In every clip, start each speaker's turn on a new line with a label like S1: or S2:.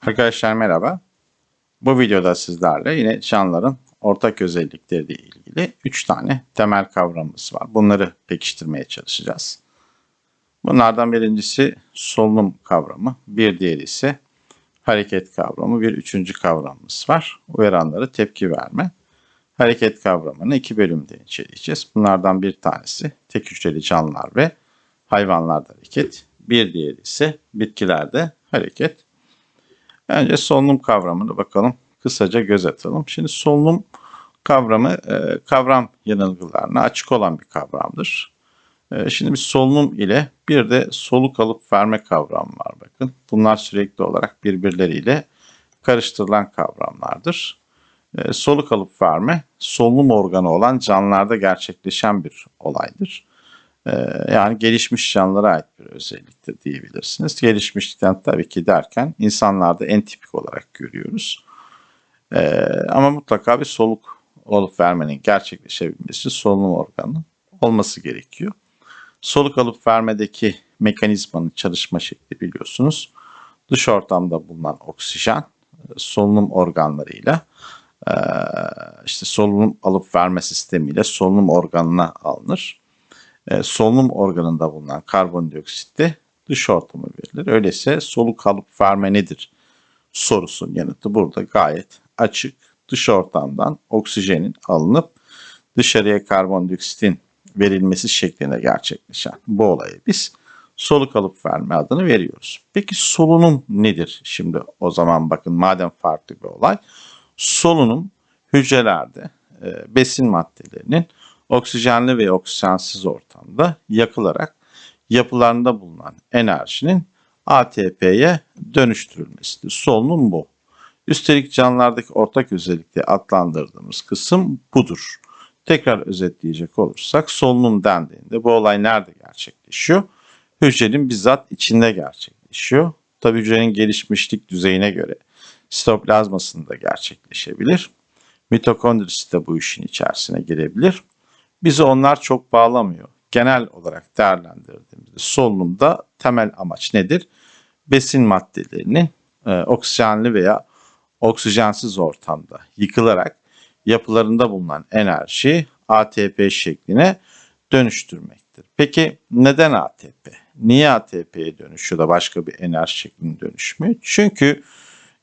S1: Arkadaşlar merhaba. Bu videoda sizlerle yine canlıların ortak özellikleriyle ilgili 3 tane temel kavramımız var. Bunları pekiştirmeye çalışacağız. Bunlardan birincisi solunum kavramı, bir diğeri ise hareket kavramı, bir üçüncü kavramımız var. Uyaranları tepki verme. Hareket kavramını iki bölümde inceleyeceğiz. Bunlardan bir tanesi tek hücreli canlılar ve hayvanlarda hareket. Bir diğeri ise bitkilerde hareket. Önce solunum kavramını bakalım. Kısaca göz atalım. Şimdi solunum kavramı e, kavram yanılgılarına açık olan bir kavramdır. E, şimdi bir solunum ile bir de soluk alıp verme kavramı var bakın. Bunlar sürekli olarak birbirleriyle karıştırılan kavramlardır. E, soluk alıp verme solunum organı olan canlılarda gerçekleşen bir olaydır. E, yani gelişmiş canlılara ait bir özelliktir diyebilirsiniz. Gelişmişlikten tabii ki derken insanlarda en tipik olarak görüyoruz. E, ama mutlaka bir soluk olup vermenin gerçekleşebilmesi solunum organı olması gerekiyor. Soluk alıp vermedeki mekanizmanın çalışma şekli biliyorsunuz. Dış ortamda bulunan oksijen solunum organlarıyla e, işte solunum alıp verme sistemiyle solunum organına alınır. E, solunum organında bulunan karbondioksit dış ortama verilir. Öyleyse soluk alıp verme nedir sorusunun yanıtı burada gayet açık. Dış ortamdan oksijenin alınıp dışarıya karbondioksitin verilmesi şeklinde gerçekleşen bu olayı biz soluk alıp verme adını veriyoruz. Peki solunum nedir? Şimdi o zaman bakın madem farklı bir olay. Solunum hücrelerde e, besin maddelerinin oksijenli ve oksijensiz ortamda yakılarak yapılarında bulunan enerjinin ATP'ye dönüştürülmesidir. Solunum bu. Üstelik canlılardaki ortak özellikle adlandırdığımız kısım budur. Tekrar özetleyecek olursak solunum dendiğinde bu olay nerede gerçekleşiyor? Hücrenin bizzat içinde gerçekleşiyor. Tabi hücrenin gelişmişlik düzeyine göre sitoplazmasında gerçekleşebilir. Mitokondrisi de bu işin içerisine girebilir. Bizi onlar çok bağlamıyor. Genel olarak değerlendirdiğimizde solunumda temel amaç nedir? Besin maddelerinin e, oksijenli veya oksijensiz ortamda yıkılarak yapılarında bulunan enerji ATP şekline dönüştürmektir. Peki neden ATP? Niye ATP'ye dönüşüyor da başka bir enerji şekline dönüşmüyor? Çünkü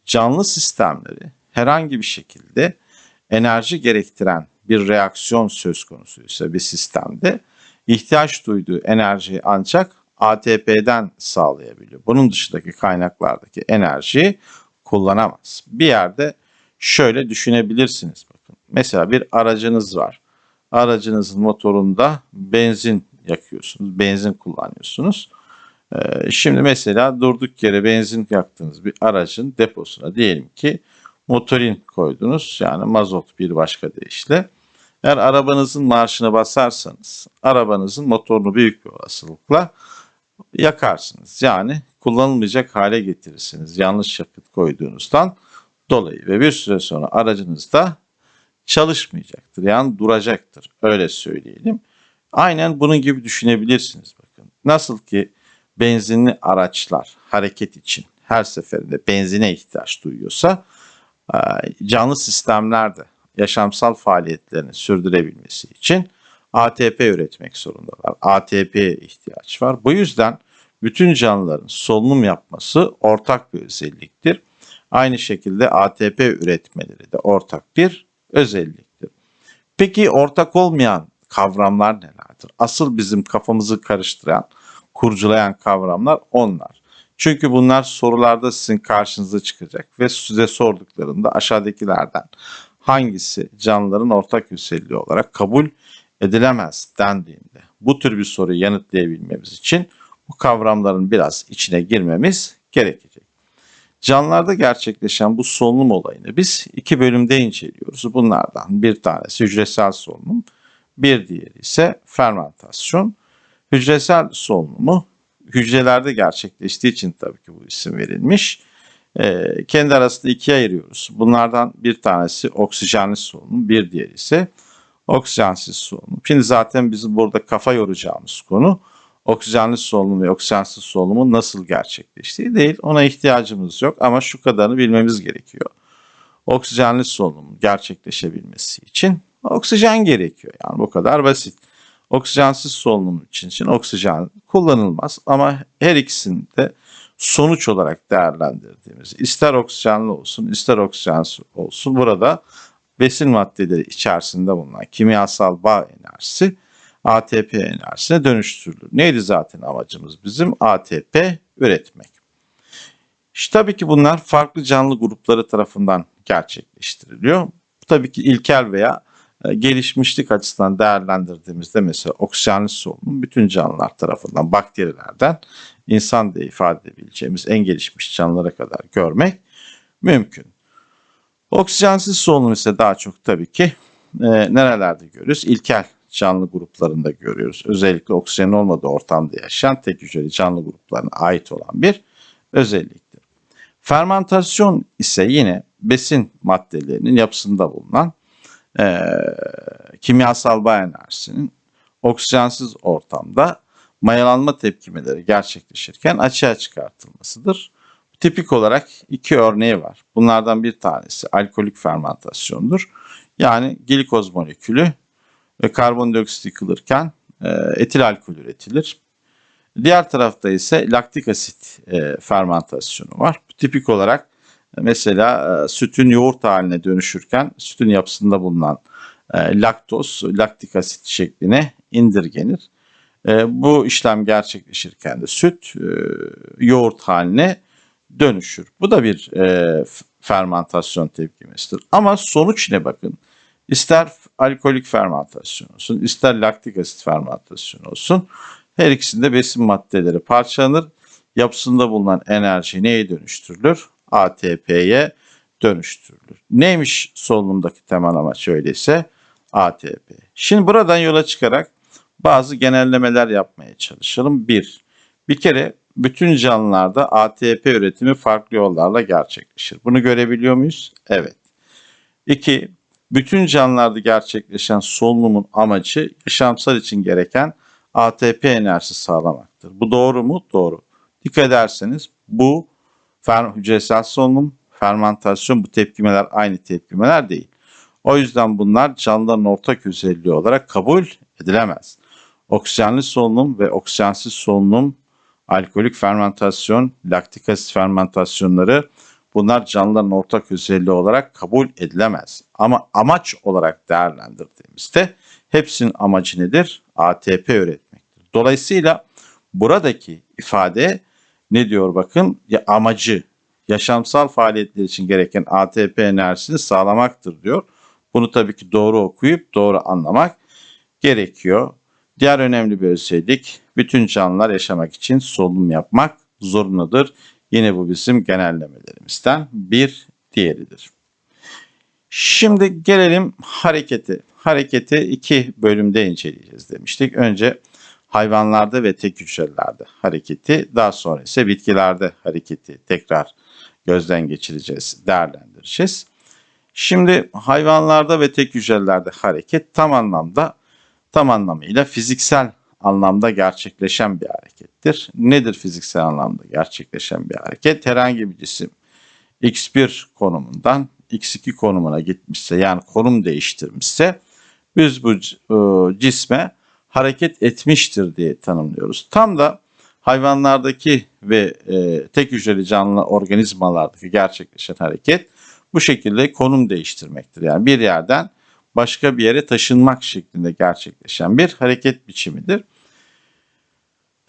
S1: canlı sistemleri herhangi bir şekilde enerji gerektiren bir reaksiyon söz konusuysa bir sistemde ihtiyaç duyduğu enerjiyi ancak ATP'den sağlayabiliyor. Bunun dışındaki kaynaklardaki enerjiyi kullanamaz. Bir yerde şöyle düşünebilirsiniz bakın. Mesela bir aracınız var. Aracınızın motorunda benzin yakıyorsunuz, benzin kullanıyorsunuz. Ee, şimdi mesela durduk yere benzin yaktığınız bir aracın deposuna diyelim ki motorin koydunuz. Yani mazot bir başka deyişle. Eğer arabanızın marşına basarsanız arabanızın motorunu büyük bir olasılıkla yakarsınız. Yani kullanılmayacak hale getirirsiniz yanlış yakıt koyduğunuzdan dolayı ve bir süre sonra aracınız da çalışmayacaktır. Yani duracaktır. Öyle söyleyelim. Aynen bunun gibi düşünebilirsiniz bakın. Nasıl ki benzinli araçlar hareket için her seferinde benzine ihtiyaç duyuyorsa canlı sistemler de yaşamsal faaliyetlerini sürdürebilmesi için ATP üretmek zorundalar. ATP'ye ihtiyaç var. Bu yüzden bütün canlıların solunum yapması ortak bir özelliktir. Aynı şekilde ATP üretmeleri de ortak bir özelliktir. Peki ortak olmayan kavramlar nelerdir? Asıl bizim kafamızı karıştıran, kurcalayan kavramlar onlar. Çünkü bunlar sorularda sizin karşınıza çıkacak ve size sorduklarında aşağıdakilerden hangisi canlıların ortak özelliği olarak kabul edilemez dendiğinde bu tür bir soruyu yanıtlayabilmemiz için bu kavramların biraz içine girmemiz gerekecek. Canlılarda gerçekleşen bu solunum olayını biz iki bölümde inceliyoruz. Bunlardan bir tanesi hücresel solunum, bir diğeri ise fermentasyon. Hücresel solunumu hücrelerde gerçekleştiği için tabii ki bu isim verilmiş. E, kendi arasında ikiye ayırıyoruz. Bunlardan bir tanesi oksijenli solunum, bir diğeri ise oksijensiz solunum. Şimdi zaten bizim burada kafa yoracağımız konu oksijenli solunum ve oksijensiz solunumun nasıl gerçekleştiği değil. Ona ihtiyacımız yok ama şu kadarını bilmemiz gerekiyor. Oksijenli solunumun gerçekleşebilmesi için oksijen gerekiyor. Yani bu kadar basit. Oksijensiz solunum için, için oksijen kullanılmaz ama her ikisinde sonuç olarak değerlendirdiğimiz ister oksijenli olsun ister oksijensiz olsun burada besin maddeleri içerisinde bulunan kimyasal bağ enerjisi ATP enerjisine dönüştürülür. Neydi zaten amacımız bizim? ATP üretmek. İşte tabii ki bunlar farklı canlı grupları tarafından gerçekleştiriliyor. Tabii ki ilkel veya e, gelişmişlik açısından değerlendirdiğimizde mesela oksijenli solunum bütün canlılar tarafından bakterilerden insan diye ifade edebileceğimiz en gelişmiş canlılara kadar görmek mümkün. Oksijensiz solunum ise daha çok tabii ki e, nerelerde görüyoruz? İlkel canlı gruplarında görüyoruz. Özellikle oksijen olmadığı ortamda yaşayan tek hücreli canlı gruplarına ait olan bir özelliktir. Fermentasyon ise yine besin maddelerinin yapısında bulunan e, kimyasal bağ enerjisinin oksijensiz ortamda mayalanma tepkimeleri gerçekleşirken açığa çıkartılmasıdır. Tipik olarak iki örneği var. Bunlardan bir tanesi alkolik fermentasyondur. Yani glikoz molekülü ve karbondioksit yıkılırken e, etil alkol üretilir. Diğer tarafta ise laktik asit e, fermentasyonu var. Tipik olarak e, mesela sütün yoğurt haline dönüşürken sütün yapısında bulunan laktoz, laktik asit şekline indirgenir. E, bu işlem gerçekleşirken de süt e, yoğurt haline dönüşür. Bu da bir e, fermentasyon tepkimesidir. Ama sonuç ne bakın. İster alkolik fermentasyon olsun, ister laktik asit fermentasyon olsun. Her ikisinde besin maddeleri parçalanır. Yapısında bulunan enerji neye dönüştürülür? ATP'ye dönüştürülür. Neymiş solunumdaki temel amaç öyleyse? ATP. Şimdi buradan yola çıkarak bazı genellemeler yapmaya çalışalım. Bir, bir kere bütün canlılarda ATP üretimi farklı yollarla gerçekleşir. Bunu görebiliyor muyuz? Evet. İki, bütün canlılarda gerçekleşen solunumun amacı yaşamsal için gereken ATP enerjisi sağlamaktır. Bu doğru mu? Doğru. Dikkat ederseniz bu hücresel solunum, fermentasyon bu tepkimeler aynı tepkimeler değil. O yüzden bunlar canlıların ortak özelliği olarak kabul edilemez. Oksijenli solunum ve oksijensiz solunum, alkolik fermentasyon, laktik asit fermentasyonları bunlar canlıların ortak özelliği olarak kabul edilemez. Ama amaç olarak değerlendirdiğimizde hepsinin amacı nedir? ATP üretmektir. Dolayısıyla buradaki ifade ne diyor bakın? Ya amacı yaşamsal faaliyetler için gereken ATP enerjisini sağlamaktır diyor. Bunu tabii ki doğru okuyup doğru anlamak gerekiyor. Diğer önemli bir özellik bütün canlılar yaşamak için solunum yapmak zorundadır. Yine bu bizim genellemelerimizden bir diğeridir. Şimdi gelelim hareketi. Hareketi iki bölümde inceleyeceğiz demiştik. Önce hayvanlarda ve tek hücrelerde hareketi, daha sonra ise bitkilerde hareketi tekrar gözden geçireceğiz, değerlendireceğiz. Şimdi hayvanlarda ve tek hücrelerde hareket tam anlamda tam anlamıyla fiziksel anlamda gerçekleşen bir harekettir. Nedir fiziksel anlamda gerçekleşen bir hareket? Herhangi bir cisim x1 konumundan x2 konumuna gitmişse yani konum değiştirmişse biz bu e, cisme hareket etmiştir diye tanımlıyoruz. Tam da hayvanlardaki ve e, tek hücreli canlı organizmalardaki gerçekleşen hareket bu şekilde konum değiştirmektir. Yani bir yerden başka bir yere taşınmak şeklinde gerçekleşen bir hareket biçimidir.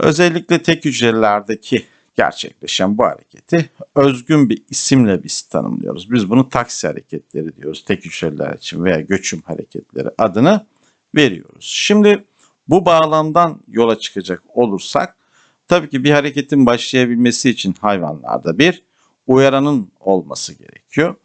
S1: Özellikle tek hücrelerdeki gerçekleşen bu hareketi özgün bir isimle biz tanımlıyoruz. Biz bunu taksi hareketleri diyoruz tek hücreler için veya göçüm hareketleri adını veriyoruz. Şimdi bu bağlamdan yola çıkacak olursak tabii ki bir hareketin başlayabilmesi için hayvanlarda bir uyaranın olması gerekiyor.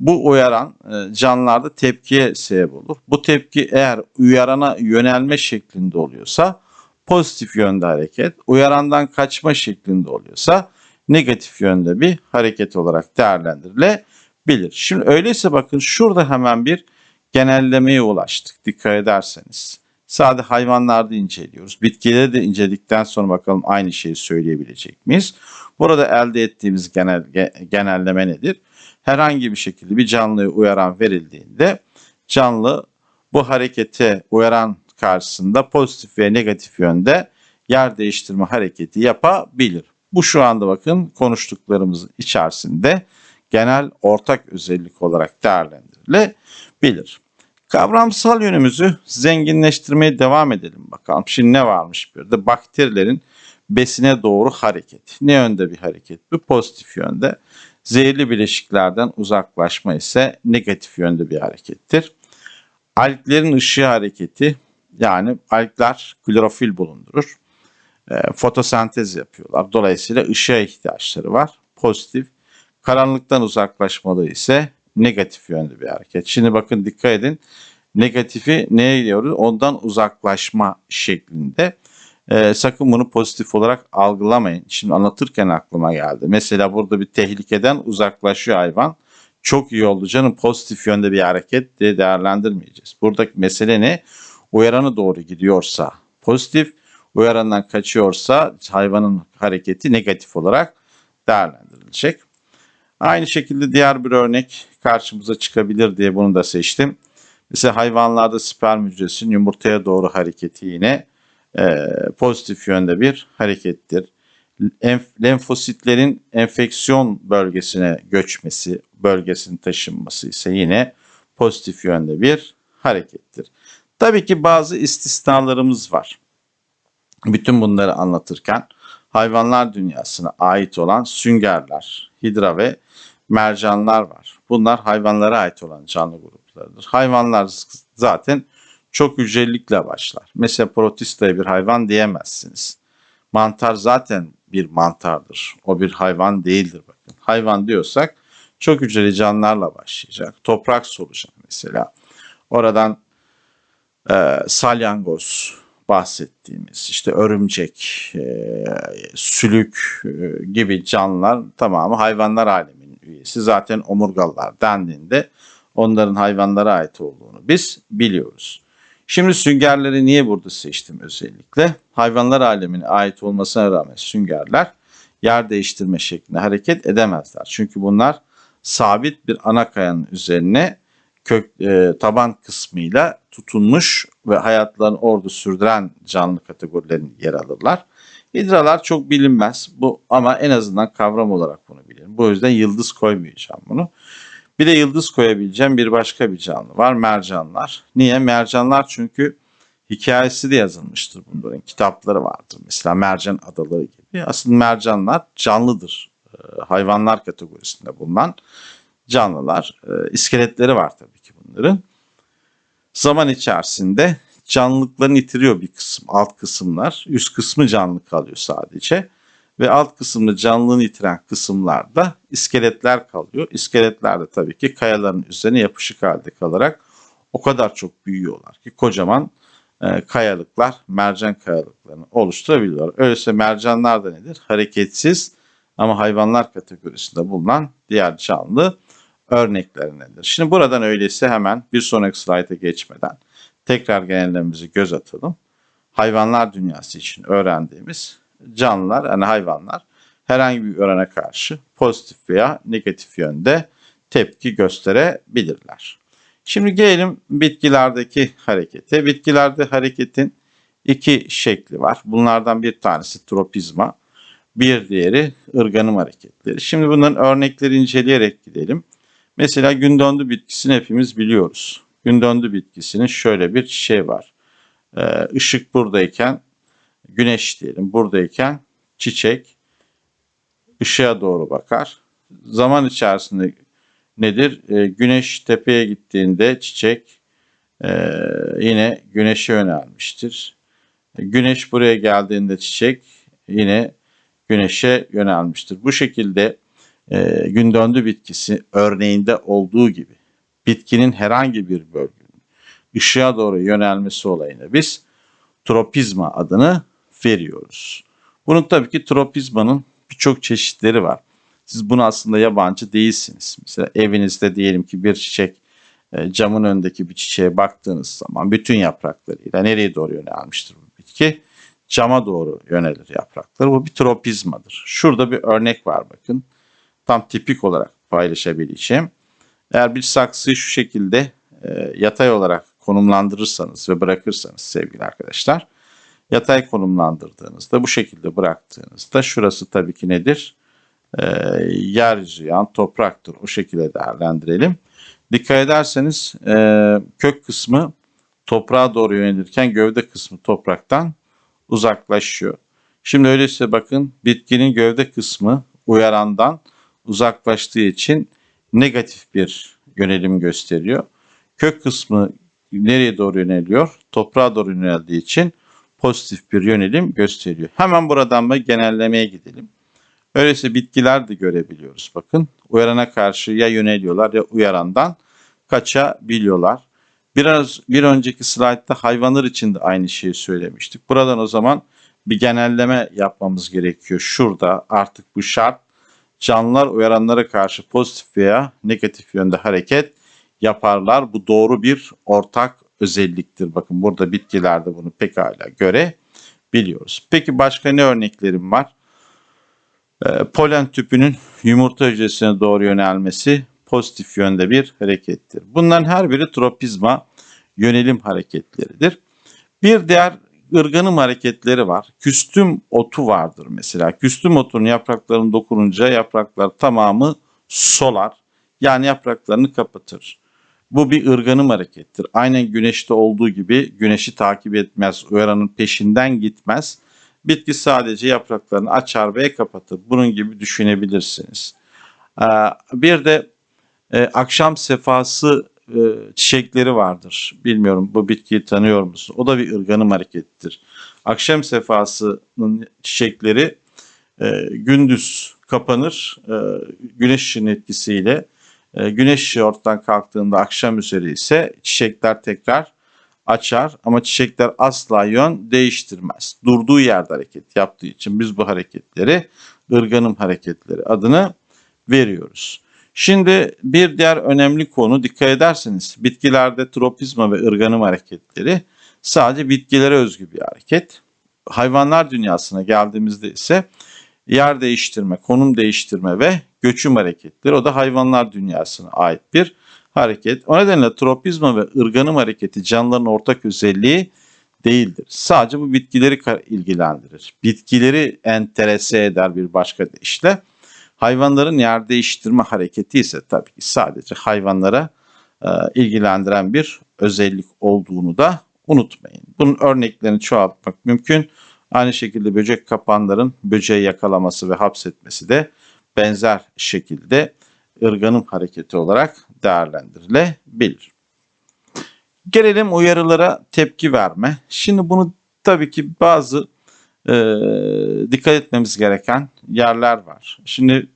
S1: Bu uyaran e, canlılarda tepkiye sebep olur. Bu tepki eğer uyarana yönelme şeklinde oluyorsa pozitif yönde hareket, uyarandan kaçma şeklinde oluyorsa negatif yönde bir hareket olarak değerlendirilebilir. Şimdi öyleyse bakın şurada hemen bir genellemeye ulaştık dikkat ederseniz. Sade hayvanlarda inceliyoruz. Bitkileri de inceledikten sonra bakalım aynı şeyi söyleyebilecek miyiz? Burada elde ettiğimiz genel ge- genelleme nedir? Herhangi bir şekilde bir canlıya uyaran verildiğinde canlı bu harekete uyaran karşısında pozitif ve negatif yönde yer değiştirme hareketi yapabilir. Bu şu anda bakın konuştuklarımızın içerisinde genel ortak özellik olarak değerlendirilebilir. Kavramsal yönümüzü zenginleştirmeye devam edelim bakalım. Şimdi ne varmış bir de bakterilerin besine doğru hareket. Ne yönde bir hareket? Bu pozitif yönde. Zehirli bileşiklerden uzaklaşma ise negatif yönde bir harekettir. Alglerin ışığı hareketi yani algler klorofil bulundurur. E, fotosentez yapıyorlar. Dolayısıyla ışığa ihtiyaçları var. Pozitif. Karanlıktan uzaklaşmaları ise negatif yönde bir hareket. Şimdi bakın dikkat edin. Negatifi neye gidiyoruz? Ondan uzaklaşma şeklinde. E, sakın bunu pozitif olarak algılamayın. Şimdi anlatırken aklıma geldi. Mesela burada bir tehlikeden uzaklaşıyor hayvan. Çok iyi oldu canım pozitif yönde bir hareket diye değerlendirmeyeceğiz. Buradaki mesele ne? Uyaranı doğru gidiyorsa pozitif, uyarandan kaçıyorsa hayvanın hareketi negatif olarak değerlendirilecek. Aynı şekilde diğer bir örnek karşımıza çıkabilir diye bunu da seçtim. Mesela hayvanlarda sperm hücresinin yumurtaya doğru hareketi yine e, pozitif yönde bir harekettir. Enf- lenfositlerin enfeksiyon bölgesine göçmesi, bölgesinin taşınması ise yine pozitif yönde bir harekettir. Tabii ki bazı istisnalarımız var. Bütün bunları anlatırken hayvanlar dünyasına ait olan süngerler, hidra ve mercanlar var. Bunlar hayvanlara ait olan canlı gruplarıdır. Hayvanlar zaten çok hücrelikle başlar. Mesela protistaya bir hayvan diyemezsiniz. Mantar zaten bir mantardır. O bir hayvan değildir bakın. Hayvan diyorsak çok hücreli canlılarla başlayacak. Toprak solucan mesela. Oradan e, salyangoz bahsettiğimiz işte örümcek, e, sülük e, gibi canlılar tamamı hayvanlar aleminin üyesi. Zaten omurgalılar dendiğinde onların hayvanlara ait olduğunu biz biliyoruz. Şimdi süngerleri niye burada seçtim özellikle? Hayvanlar alemine ait olmasına rağmen süngerler yer değiştirme şeklinde hareket edemezler. Çünkü bunlar sabit bir ana kayanın üzerine kök e, taban kısmıyla tutunmuş ve hayatlarını orada sürdüren canlı kategorilerin yer alırlar. Hidralar çok bilinmez bu ama en azından kavram olarak bunu bilirim. Bu yüzden yıldız koymayacağım bunu. Bir de yıldız koyabileceğim bir başka bir canlı var mercanlar. Niye? Mercanlar çünkü hikayesi de yazılmıştır bunların. Kitapları vardır. Mesela mercan adaları gibi. Aslında mercanlar canlıdır. Ee, hayvanlar kategorisinde bulunan canlılar. Ee, iskeletleri var tabii ki bunların. Zaman içerisinde canlılıklarını yitiriyor bir kısım, alt kısımlar. Üst kısmı canlı kalıyor sadece. Ve alt kısımda canlılığını yitiren kısımlarda iskeletler kalıyor. İskeletler de tabii ki kayaların üzerine yapışık halde kalarak o kadar çok büyüyorlar ki kocaman e, kayalıklar, mercan kayalıklarını oluşturabiliyorlar. Öyleyse mercanlar da nedir? Hareketsiz ama hayvanlar kategorisinde bulunan diğer canlı örneklerindendir. Şimdi buradan öyleyse hemen bir sonraki slayta geçmeden tekrar genellememizi göz atalım. Hayvanlar dünyası için öğrendiğimiz canlılar yani hayvanlar herhangi bir örene karşı pozitif veya negatif yönde tepki gösterebilirler. Şimdi gelelim bitkilerdeki harekete. Bitkilerde hareketin iki şekli var. Bunlardan bir tanesi tropizma, bir diğeri ırganım hareketleri. Şimdi bunların örnekleri inceleyerek gidelim. Mesela gündöndü bitkisini hepimiz biliyoruz. Gündöndü bitkisinin şöyle bir çiçeği var. Ee, ışık buradayken güneş diyelim buradayken çiçek ışığa doğru bakar. Zaman içerisinde nedir? Ee, güneş tepeye gittiğinde çiçek e, yine güneşe yönelmiştir. Güneş buraya geldiğinde çiçek yine güneşe yönelmiştir. Bu şekilde e, gün döndü bitkisi örneğinde olduğu gibi bitkinin herhangi bir bölgenin ışığa doğru yönelmesi olayına biz tropizma adını veriyoruz. Bunun tabii ki tropizmanın birçok çeşitleri var. Siz bunu aslında yabancı değilsiniz. Mesela evinizde diyelim ki bir çiçek e, camın önündeki bir çiçeğe baktığınız zaman bütün yapraklarıyla nereye doğru yönelmiştir bu bitki? Cama doğru yönelir yaprakları. Bu bir tropizmadır. Şurada bir örnek var bakın. Tam tipik olarak paylaşabileceğim. Eğer bir saksıyı şu şekilde e, yatay olarak konumlandırırsanız ve bırakırsanız sevgili arkadaşlar, yatay konumlandırdığınızda bu şekilde bıraktığınızda şurası tabii ki nedir? E, yeryüzü yani topraktır. O şekilde değerlendirelim. Dikkat ederseniz e, kök kısmı toprağa doğru yönelirken gövde kısmı topraktan uzaklaşıyor. Şimdi öyleyse bakın bitkinin gövde kısmı uyarandan uzaklaştığı için negatif bir yönelim gösteriyor. Kök kısmı nereye doğru yöneliyor? Toprağa doğru yöneldiği için pozitif bir yönelim gösteriyor. Hemen buradan da genellemeye gidelim. Öyleyse bitkiler de görebiliyoruz. Bakın uyarana karşı ya yöneliyorlar ya uyarandan kaçabiliyorlar. Biraz bir önceki slaytta hayvanlar için de aynı şeyi söylemiştik. Buradan o zaman bir genelleme yapmamız gerekiyor. Şurada artık bu şart canlılar uyaranlara karşı pozitif veya negatif yönde hareket yaparlar. Bu doğru bir ortak özelliktir. Bakın burada bitkilerde bunu pekala görebiliyoruz. Peki başka ne örneklerim var? E, polen tüpünün yumurta hücresine doğru yönelmesi pozitif yönde bir harekettir. Bunların her biri tropizma yönelim hareketleridir. Bir diğer ırganım hareketleri var. Küstüm otu vardır mesela. Küstüm otunun yapraklarını dokununca yapraklar tamamı solar. Yani yapraklarını kapatır. Bu bir ırganım harekettir. Aynen güneşte olduğu gibi güneşi takip etmez, uyaranın peşinden gitmez. Bitki sadece yapraklarını açar ve kapatır. Bunun gibi düşünebilirsiniz. Ee, bir de e, akşam sefası e, çiçekleri vardır. Bilmiyorum bu bitkiyi tanıyor musun? O da bir ırganım harekettir. Akşam sefasının çiçekleri e, gündüz kapanır. Güneş ışığının etkisiyle güneş ortadan kalktığında akşam üzeri ise çiçekler tekrar açar ama çiçekler asla yön değiştirmez. Durduğu yerde hareket yaptığı için biz bu hareketleri ırganım hareketleri adını veriyoruz. Şimdi bir diğer önemli konu dikkat ederseniz bitkilerde tropizma ve ırganım hareketleri sadece bitkilere özgü bir hareket. Hayvanlar dünyasına geldiğimizde ise yer değiştirme, konum değiştirme ve göçüm hareketleri o da hayvanlar dünyasına ait bir hareket. O nedenle tropizma ve ırganım hareketi canlıların ortak özelliği değildir. Sadece bu bitkileri ilgilendirir. Bitkileri enterese eder bir başka deyişle. Hayvanların yer değiştirme hareketi ise tabii ki sadece hayvanlara e, ilgilendiren bir özellik olduğunu da unutmayın. Bunun örneklerini çoğaltmak mümkün. Aynı şekilde böcek kapanların böceği yakalaması ve hapsetmesi de benzer şekilde ırganım hareketi olarak değerlendirilebilir. Gelelim uyarılara tepki verme. Şimdi bunu tabii ki bazı e, dikkat etmemiz gereken yerler var. Şimdi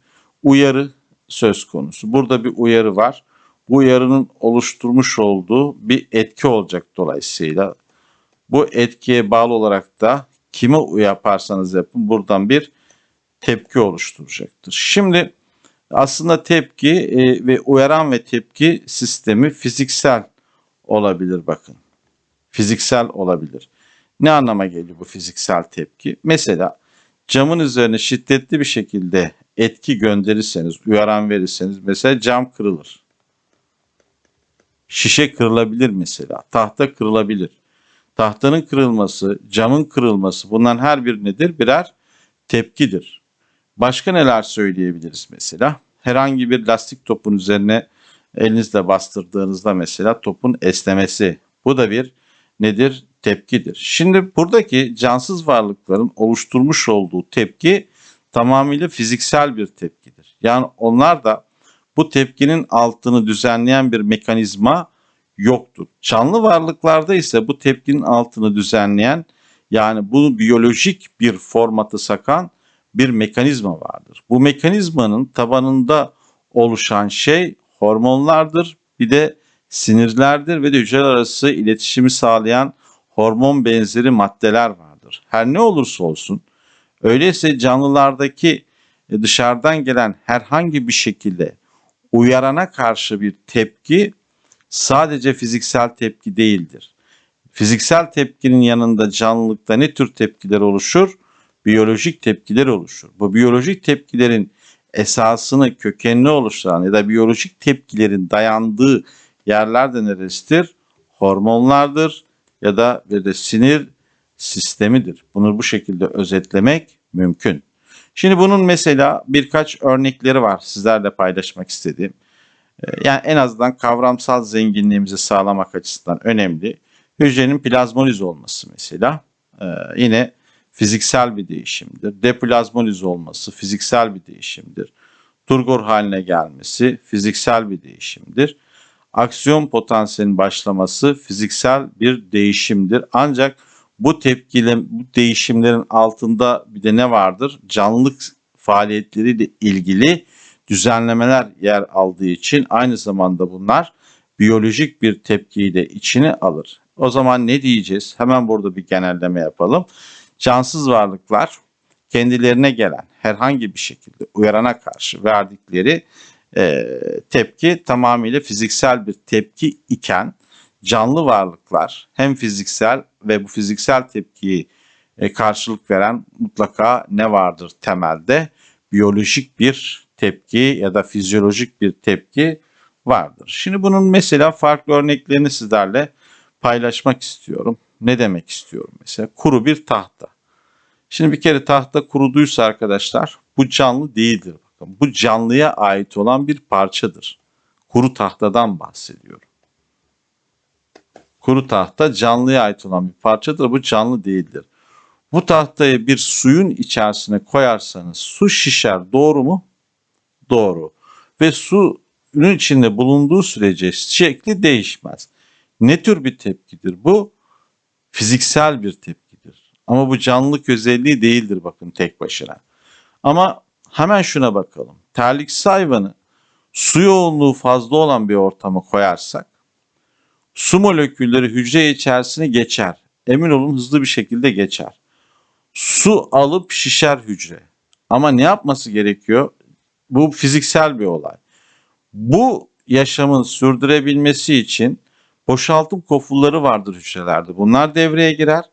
S1: uyarı söz konusu. Burada bir uyarı var. Bu uyarının oluşturmuş olduğu bir etki olacak dolayısıyla. Bu etkiye bağlı olarak da kime yaparsanız yapın buradan bir tepki oluşturacaktır. Şimdi aslında tepki e, ve uyaran ve tepki sistemi fiziksel olabilir bakın. Fiziksel olabilir. Ne anlama geliyor bu fiziksel tepki? Mesela camın üzerine şiddetli bir şekilde etki gönderirseniz, uyaran verirseniz mesela cam kırılır. Şişe kırılabilir mesela. Tahta kırılabilir. Tahtanın kırılması, camın kırılması bunların her bir nedir? Birer tepkidir. Başka neler söyleyebiliriz mesela? Herhangi bir lastik topun üzerine elinizle bastırdığınızda mesela topun esnemesi. Bu da bir nedir? Tepkidir. Şimdi buradaki cansız varlıkların oluşturmuş olduğu tepki tamamıyla fiziksel bir tepkidir. Yani onlar da bu tepkinin altını düzenleyen bir mekanizma yoktur. Canlı varlıklarda ise bu tepkinin altını düzenleyen yani bu biyolojik bir formatı sakan bir mekanizma vardır. Bu mekanizmanın tabanında oluşan şey hormonlardır. Bir de sinirlerdir ve de hücreler arası iletişimi sağlayan hormon benzeri maddeler vardır. Her ne olursa olsun öyleyse canlılardaki e, dışarıdan gelen herhangi bir şekilde uyarana karşı bir tepki sadece fiziksel tepki değildir. Fiziksel tepkinin yanında canlılıkta ne tür tepkiler oluşur? Biyolojik tepkiler oluşur. Bu biyolojik tepkilerin esasını, kökenini oluşturan ya da biyolojik tepkilerin dayandığı yerler de neresidir? Hormonlardır ya da bir de sinir sistemidir. Bunu bu şekilde özetlemek mümkün. Şimdi bunun mesela birkaç örnekleri var sizlerle paylaşmak istediğim. Ee, Yani en azından kavramsal zenginliğimizi sağlamak açısından önemli. Hücrenin plazmoliz olması mesela ee, yine fiziksel bir değişimdir. Deplazmoliz olması fiziksel bir değişimdir. Turgor haline gelmesi fiziksel bir değişimdir. Aksiyon potansiyelinin başlaması fiziksel bir değişimdir. Ancak bu tepkiyle bu değişimlerin altında bir de ne vardır? Canlılık faaliyetleriyle ilgili düzenlemeler yer aldığı için aynı zamanda bunlar biyolojik bir tepkiyi de içine alır. O zaman ne diyeceğiz? Hemen burada bir genelleme yapalım. Cansız varlıklar kendilerine gelen herhangi bir şekilde uyarana karşı verdikleri e, tepki tamamıyla fiziksel bir tepki iken canlı varlıklar hem fiziksel ve bu fiziksel tepkiyi e, karşılık veren mutlaka ne vardır temelde? Biyolojik bir tepki ya da fizyolojik bir tepki vardır. Şimdi bunun mesela farklı örneklerini sizlerle paylaşmak istiyorum. Ne demek istiyorum mesela? Kuru bir tahta. Şimdi bir kere tahta kuruduysa arkadaşlar bu canlı değildir. Bakın bu canlıya ait olan bir parçadır. Kuru tahtadan bahsediyorum. Kuru tahta canlıya ait olan bir parçadır. Bu canlı değildir. Bu tahtayı bir suyun içerisine koyarsanız su şişer. Doğru mu? Doğru. Ve suyun içinde bulunduğu sürece şekli değişmez. Ne tür bir tepkidir bu? Fiziksel bir tepkidir. Ama bu canlılık özelliği değildir bakın tek başına. Ama hemen şuna bakalım. Terliksi hayvanı su yoğunluğu fazla olan bir ortama koyarsak su molekülleri hücre içerisine geçer. Emin olun hızlı bir şekilde geçer. Su alıp şişer hücre. Ama ne yapması gerekiyor? Bu fiziksel bir olay. Bu yaşamın sürdürebilmesi için boşaltım kofulları vardır hücrelerde. Bunlar devreye girer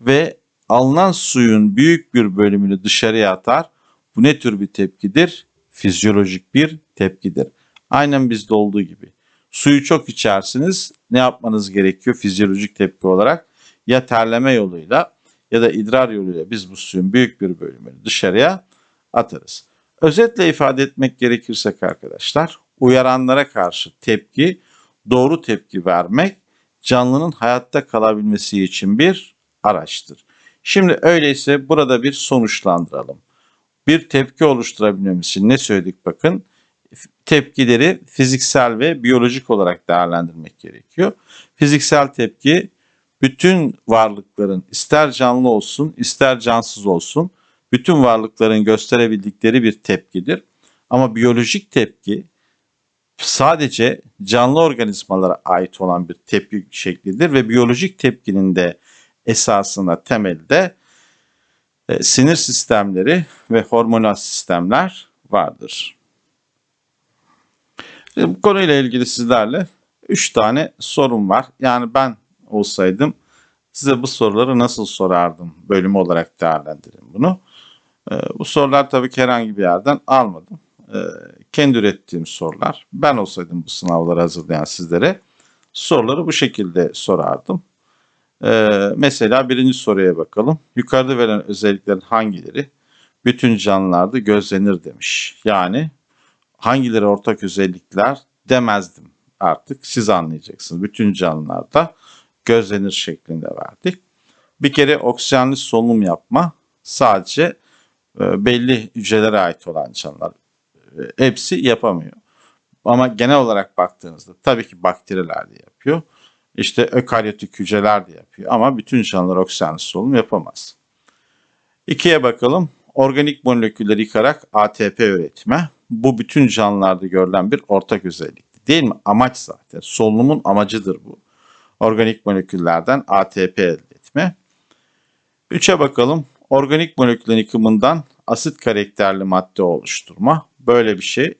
S1: ve alınan suyun büyük bir bölümünü dışarıya atar. Bu ne tür bir tepkidir? Fizyolojik bir tepkidir. Aynen bizde olduğu gibi. Suyu çok içersiniz. Ne yapmanız gerekiyor fizyolojik tepki olarak? Ya terleme yoluyla ya da idrar yoluyla biz bu suyun büyük bir bölümünü dışarıya atarız. Özetle ifade etmek gerekirsek arkadaşlar, uyaranlara karşı tepki, doğru tepki vermek canlının hayatta kalabilmesi için bir araçtır. Şimdi öyleyse burada bir sonuçlandıralım. Bir tepki oluşturabilmemiz için ne söyledik bakın? Tepkileri fiziksel ve biyolojik olarak değerlendirmek gerekiyor. Fiziksel tepki bütün varlıkların ister canlı olsun ister cansız olsun bütün varlıkların gösterebildikleri bir tepkidir. Ama biyolojik tepki sadece canlı organizmalara ait olan bir tepki şeklidir ve biyolojik tepkinin de esasında temelde e, sinir sistemleri ve hormonal sistemler vardır. Şimdi bu konuyla ilgili sizlerle 3 tane sorum var. Yani ben olsaydım size bu soruları nasıl sorardım bölümü olarak değerlendirin bunu. Ee, bu sorular tabii ki herhangi bir yerden almadım. Ee, kendi ürettiğim sorular. Ben olsaydım bu sınavları hazırlayan sizlere soruları bu şekilde sorardım. Ee, mesela birinci soruya bakalım. Yukarıda verilen özelliklerin hangileri bütün canlılarda gözlenir demiş. Yani hangileri ortak özellikler demezdim artık siz anlayacaksınız. Bütün canlılarda gözlenir şeklinde verdik. Bir kere oksijenli solunum yapma sadece e, belli hücrelere ait olan canlılar e, hepsi yapamıyor. Ama genel olarak baktığınızda tabii ki bakteriler de yapıyor. İşte ökaryotik hücreler de yapıyor ama bütün canlılar oksijenli solunum yapamaz. İkiye bakalım. Organik molekülleri yıkarak ATP üretme. Bu bütün canlılarda görülen bir ortak özellik. Değil mi? Amaç zaten. Solunumun amacıdır bu. Organik moleküllerden ATP elde etme. Üçe bakalım. Organik moleküllerin yıkımından asit karakterli madde oluşturma. Böyle bir şey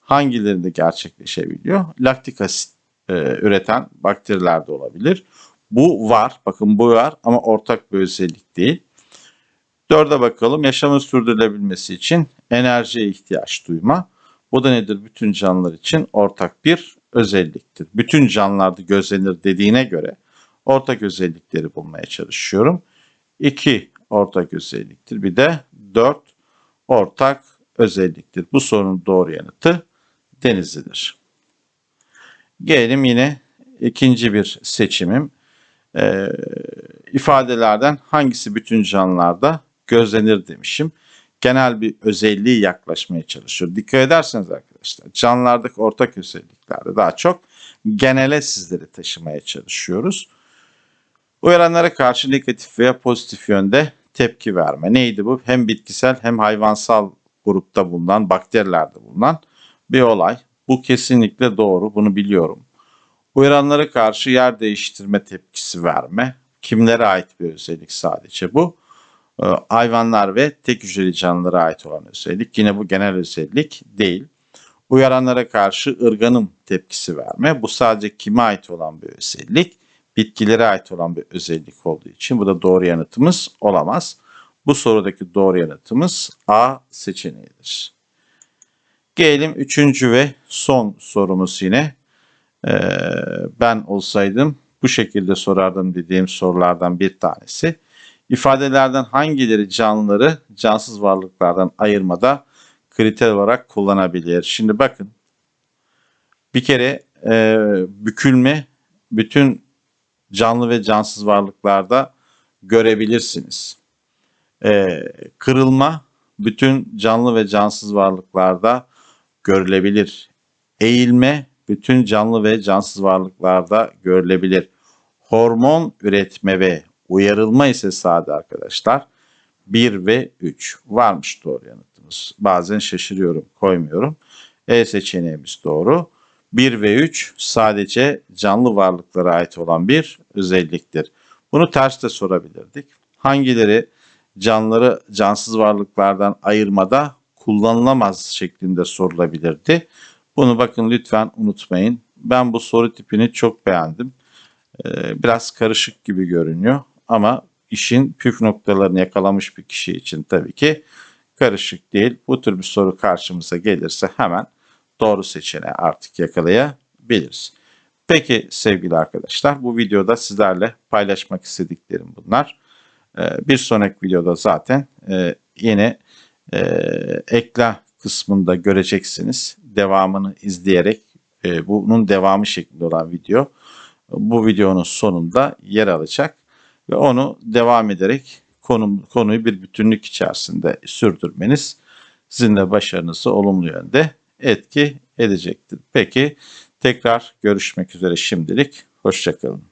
S1: hangilerinde gerçekleşebiliyor? Laktik asit e, üreten bakteriler de olabilir. Bu var. Bakın bu var ama ortak bir özellik değil. Dörde bakalım. Yaşamın sürdürülebilmesi için enerjiye ihtiyaç duyma. Bu da nedir? Bütün canlılar için ortak bir özelliktir. Bütün canlılarda gözlenir dediğine göre ortak özellikleri bulmaya çalışıyorum. İki ortak özelliktir. Bir de dört ortak özelliktir. Bu sorunun doğru yanıtı Denizli'dir. Gelelim yine ikinci bir seçimim. Ee, ifadelerden hangisi bütün canlılarda gözlenir demişim. Genel bir özelliği yaklaşmaya çalışıyor. Dikkat ederseniz arkadaşlar canlılardaki ortak özelliklerde daha çok genele sizleri taşımaya çalışıyoruz. Uyaranlara karşı negatif veya pozitif yönde tepki verme. Neydi bu? Hem bitkisel hem hayvansal grupta bulunan, bakterilerde bulunan bir olay. Bu kesinlikle doğru, bunu biliyorum. Uyaranlara karşı yer değiştirme tepkisi verme. Kimlere ait bir özellik sadece bu? Ee, Hayvanlar ve tek hücreli canlılara ait olan özellik. Yine bu genel özellik değil. Uyaranlara karşı ırganım tepkisi verme. Bu sadece kime ait olan bir özellik? Bitkilere ait olan bir özellik olduğu için bu da doğru yanıtımız olamaz. Bu sorudaki doğru yanıtımız A seçeneğidir. Gelelim üçüncü ve son sorumuz yine. Ee, ben olsaydım bu şekilde sorardım dediğim sorulardan bir tanesi. İfadelerden hangileri canlıları cansız varlıklardan ayırmada kriter olarak kullanabilir? Şimdi bakın bir kere e, bükülme bütün canlı ve cansız varlıklarda görebilirsiniz. E, kırılma bütün canlı ve cansız varlıklarda görülebilir. Eğilme bütün canlı ve cansız varlıklarda görülebilir. Hormon üretme ve uyarılma ise sade arkadaşlar 1 ve 3 varmış doğru yanıtımız. Bazen şaşırıyorum koymuyorum. E seçeneğimiz doğru. 1 ve 3 sadece canlı varlıklara ait olan bir özelliktir. Bunu ters de sorabilirdik. Hangileri canlıları cansız varlıklardan ayırmada kullanılamaz şeklinde sorulabilirdi. Bunu bakın lütfen unutmayın. Ben bu soru tipini çok beğendim. Ee, biraz karışık gibi görünüyor ama işin püf noktalarını yakalamış bir kişi için tabii ki karışık değil. Bu tür bir soru karşımıza gelirse hemen doğru seçeneği artık yakalayabiliriz. Peki sevgili arkadaşlar bu videoda sizlerle paylaşmak istediklerim bunlar. Ee, bir sonraki videoda zaten e, yine e, ekla kısmında göreceksiniz. Devamını izleyerek e, bunun devamı şeklinde olan video bu videonun sonunda yer alacak ve onu devam ederek konu, konuyu bir bütünlük içerisinde sürdürmeniz sizin de başarınızı olumlu yönde etki edecektir. Peki tekrar görüşmek üzere şimdilik. Hoşçakalın.